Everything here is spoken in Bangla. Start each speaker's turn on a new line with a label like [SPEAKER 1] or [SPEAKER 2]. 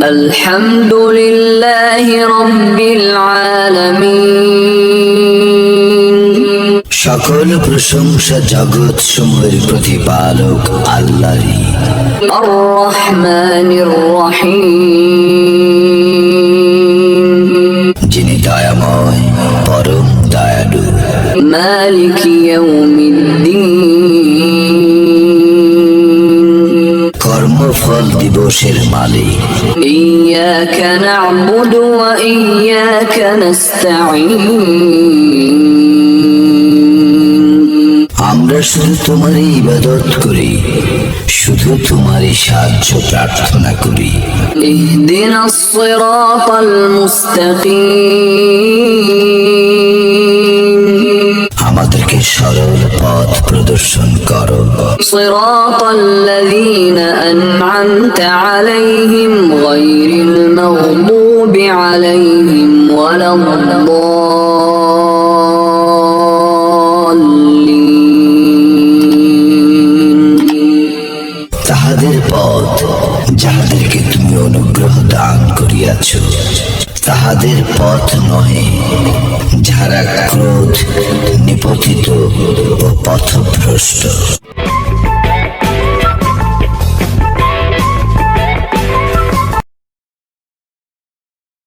[SPEAKER 1] الحمد لله رب العالمين
[SPEAKER 2] সকল প্রশংসা জগৎ সমূহের প্রতিপালক আল্লাহরই
[SPEAKER 1] الرحمن الرحيم
[SPEAKER 2] যিনি দয়াময় পরম দয়ালু
[SPEAKER 1] مالك يوم
[SPEAKER 2] সকল দিবসের মালিক। আমরা শুধু তোমারই ইবাদত করি শুধু তোমারই সাহায্য প্রার্থনা করি।
[SPEAKER 1] দিন মুস্তাকিম।
[SPEAKER 2] আমাদেরকে সরল পথ প্রদর্শন করো
[SPEAKER 1] صراط الذين أنعمت عليهم غير المغضوب عليهم ولا الضالين
[SPEAKER 2] তাহাদের পথ যাহাদেরকে তুমি অনুগ্রহ দান করিয়াছ তাহাদের পথ নহে যাহারা ক্রোধ নিপতিত ও পথভ্রষ্ট।